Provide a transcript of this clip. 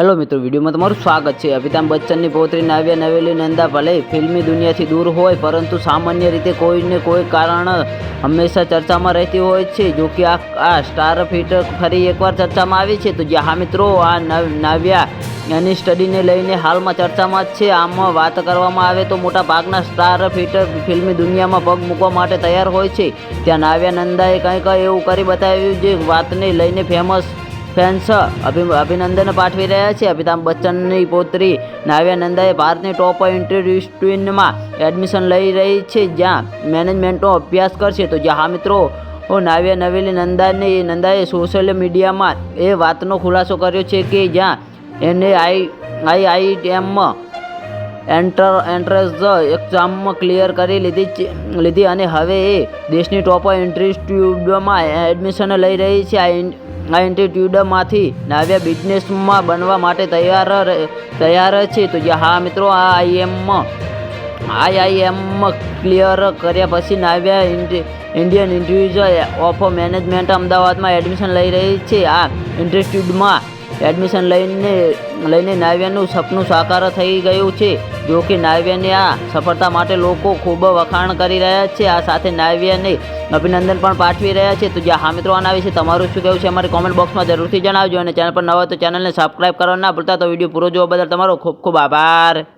Hello મિત્રો, વિડીયોમાં તમારું સ્વાગત છે. અમિતાભ બચ્ચનની પૌત્રી નાવ્યા નવેલી નંદા ભલે ફિલ્મી દુનિયાથી દૂર હોય, પરંતુ સામાન્ય રીતે કોઈને કોઈ કારણ હંમેશા ચર્ચામાં રહેતી હોય છે. જો કે આ આ સ્ટાર ફિટ ફરી એકવાર ચર્ચામાં આવી છે. તો જે, હા મિત્રો, આ નવ- નાવ્યા એની સ્ટડીને લઈને હાલમાં ચર્ચામાં જ છે. આમાં વાત કરવામાં આવે તો મોટા ભાગના સ્ટાર ફિટર ફિલ્મી દુનિયામાં પગ મૂકવા માટે તૈયાર હોય છે. ત્યાં નાવ્યા નંદાએ કંઈક એવું કરી બતાવ્યું જે વાતને લઈને ફેમસ ફેન્સ અભિ, અભિનંદન પાઠવી રહ્યા છે. અમિતાભ બચ્ચનની પૌત્રી નાવ્યા નંદાએ ભારતની ટોપ ઇન્સ્ટિટ્યૂટમાં એડમિશન લઈ રહી છે. જ્યાં મેનેજમેન્ટનો અભ્યાસ કરશે. તો જ્યાં હા મિત્રો, ઓ નાવ્યા નવેલી નંદાની, નંદાએ સોશિયલ મીડિયામાં એ વાતનો ખુલાસો કર્યો છે કે જ્યાં એને આઈ આઈ આઈ એમમાં એન્ટર એન્ટ્રન્સ એક્ઝામમાં ક્લિયર કરી લીધી લીધી અને હવે એ દેશની ટોપ ઇન્સ્ટિટ્યૂટમાં એડમિશન લઈ રહી છે. આ ઇન્સ્ટિટ્યૂટમાંથી નાવ્યા બિઝનેસમાં બનવા માટે તૈયાર તૈયાર છે. તો હા મિત્રો, આ આઈએમ આઈઆઈએમ ક્લિયર કર્યા પછી Navya Indian institute of management અમદાવાદમાં એડમિશન લઈ રહી છે. આ ઇન્સ્ટિટ્યૂટમાં એડમિશન લઈને લઈને નાવ્યાનું સપનું સાકાર થઈ ગયું છે. જો કે આ સફળતા માટે લોકો ખૂબ વખાણ કરી રહ્યા છે. આ સાથે નાવ્યાને અભિનંદન પણ પાઠવી રહ્યા છે. તો જ્યાં હા મિત્રો આના વિશે તમારું શું કહેવું છે, અમારી કોમેન્ટ બોક્સમાં જરૂરથી જણાવજો. અને ચેનલ પર નવા તો ચેનલને સબસ્ક્રાઈબ કરવા ના ભૂલતા. તો વીડિયો પૂરો જોવા બદલ તમારો ખૂબ ખૂબ આભાર.